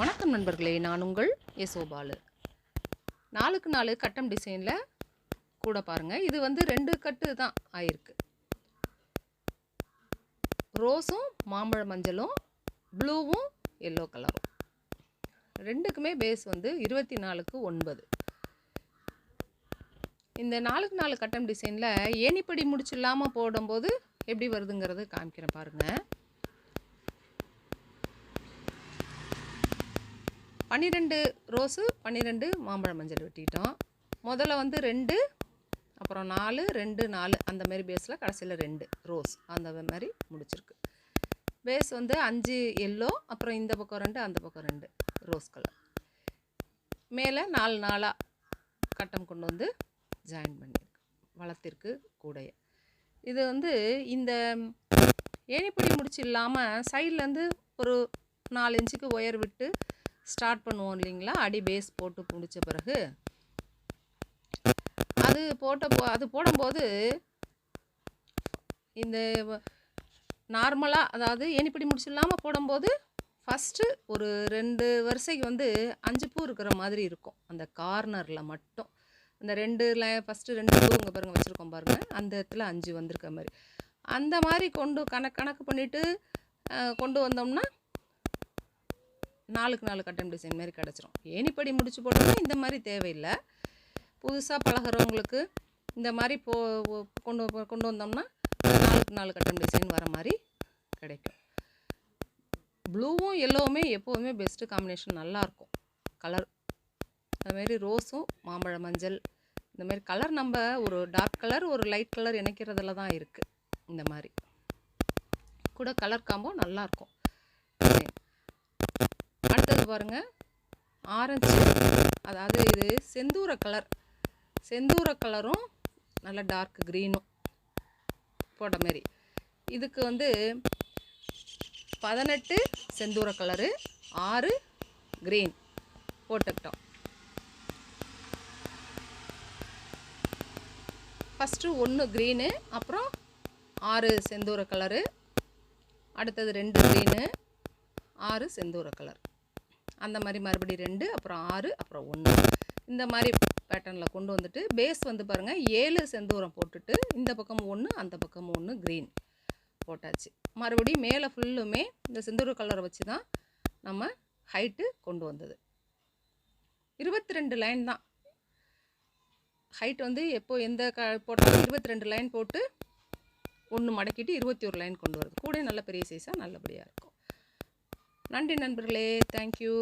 வணக்கம் நண்பர்களே நான் உங்கள் யசோபாலு. நாலுக்கு நாலு கட்டம் டிசைனில் கூட பாருங்கள் இது வந்து ரெண்டு கட்டு தான் ஆயிருக்கு. ரோஸும் மாம்பழ மஞ்சளும் ப்ளூவும் எல்லோ கலரும் ரெண்டுக்குமே பேஸ் வந்து இருபத்தி நாலுக்கு ஒன்பது. இந்த நாலுக்கு நாலு கட்டம் டிசைனில் ஏணிப்படி முடிச்சு இல்லாமல் போடும்போது எப்படி வருதுங்கிறது காமிக்கிறேன் பாருங்கள் பன்னிரெண்டு ரோஸு பன்னிரெண்டு மாம்பழ மஞ்சள் வெட்டிட்டோம். முதல்ல வந்து ரெண்டு அப்புறம் நாலு ரெண்டு நாலு அந்த மாதிரி பேஸில் கடைசியில் ரெண்டு ரோஸ். அந்த மாதிரி முடிச்சிருக்கு. பேஸ் வந்து அஞ்சு எல்லோ அப்புறம் இந்த பக்கம் ரெண்டு அந்த பக்கம் ரெண்டு ரோஸ் கலர் மேலே நாலு நாளாக கட்டம் கொண்டு வந்து ஜாயின் பண்ணியிருக்கு. வளர்த்திருக்கு கூடைய. இது வந்து இந்த ஏணிப்படி முடிச்சு இல்லாமல் சைட்லேருந்து ஒரு நாலு இன்ச்சுக்கு ஒயர் விட்டு ஸ்டார்ட் பண்ணுவோம் இல்லைங்களா? அடி பேஸ் போட்டு முடித்த பிறகு. அது போட்ட போ அது போடும்போது இந்த நார்மலாக அதாவது எனிப்படி முடிச்சில்லாமல் போடும்போது ஃபஸ்ட்டு ஒரு ரெண்டு வரிசைக்கு வந்து அஞ்சு பூ இருக்கிற மாதிரி இருக்கும். அந்த கார்னரில் மட்டும். அந்த ரெண்டுல ஃபஸ்ட்டு ரெண்டு பூ இங்கே பாருங்கள் வச்சுருக்கோம் பாருங்கள் அந்த இடத்துல அஞ்சு வந்திருக்க மாதிரி. அந்த மாதிரி கொண்டு கணக்கு கணக்கு பண்ணிவிட்டு கொண்டு வந்தோம்னா நாலுக்கு நாலு கட்டம் டிசைன் மாதிரி கிடச்சிரும். ஏணிப்படி முடிச்சு போட்டோம்னா இந்த மாதிரி தேவையில்லை. புதுசாக பழகிறவங்களுக்கு இந்த மாதிரி போ கொண்டு கொண்டு வந்தோம்னா நாலுக்கு நாலு கட்டம் டிசைன் வர மாதிரி கிடைக்கும். ப்ளூவும் எல்லோவுமே எப்போவுமே பெஸ்ட்டு காம்பினேஷன் நல்லாயிருக்கும் கலர் அதுமாரி ரோஸும் மாம்பழ மஞ்சள் இந்த மாதிரி கலர் நம்ம ஒரு டார்க் கலர் ஒரு லைட் கலர் இணைக்கிறதுல தான் இருக்குது இந்த மாதிரி கூட கலர் காம்போ நல்லாயிருக்கும் பாருங்கள் ஆரஞ்சு அதாவது இது செந்தூர கலர் செந்தூர கலரும் நல்ல டார்க் க்ரீனும் போட்ட மாரி. இதுக்கு வந்து பதினெட்டு செந்தூர கலரு ஆறு க்ரீன் போட்டுக்கிட்டோம். ஃபஸ்ட்டு ஒன்று க்ரீனு அப்புறம் ஆறு செந்தூர கலரு அடுத்தது ரெண்டு க்ரீனு ஆறு செந்தூர கலர் அந்த மாதிரி மறுபடி ரெண்டு அப்புறம் ஆறு அப்புறம் ஒன்று. இந்த மாதிரி பேட்டர்னில் கொண்டு வந்துட்டு பேஸ் வந்து பாருங்கள் ஏழு செந்தூரம் போட்டுட்டு இந்த பக்கம் ஒன்று அந்த பக்கம் ஒன்று க்ரீன் போட்டாச்சு. மறுபடியும் மேலே ஃபுல்லுமே இந்த செந்தூர கலரை வச்சு தான் நம்ம ஹைட்டு கொண்டு வந்தது. இருபத்தி ரெண்டு லைன் தான். ஹைட் வந்து எப்போ எந்த க போட்டாலும் இருபத்தி ரெண்டு லைன் போட்டு ஒன்று மடக்கிட்டு இருபத்தி ஒரு லைன் கொண்டு வருது. கூட நல்ல பெரிய சைஸாக நல்லபடியாக இருக்கும். நன்றி நண்பர்களே. தேங்க்யூ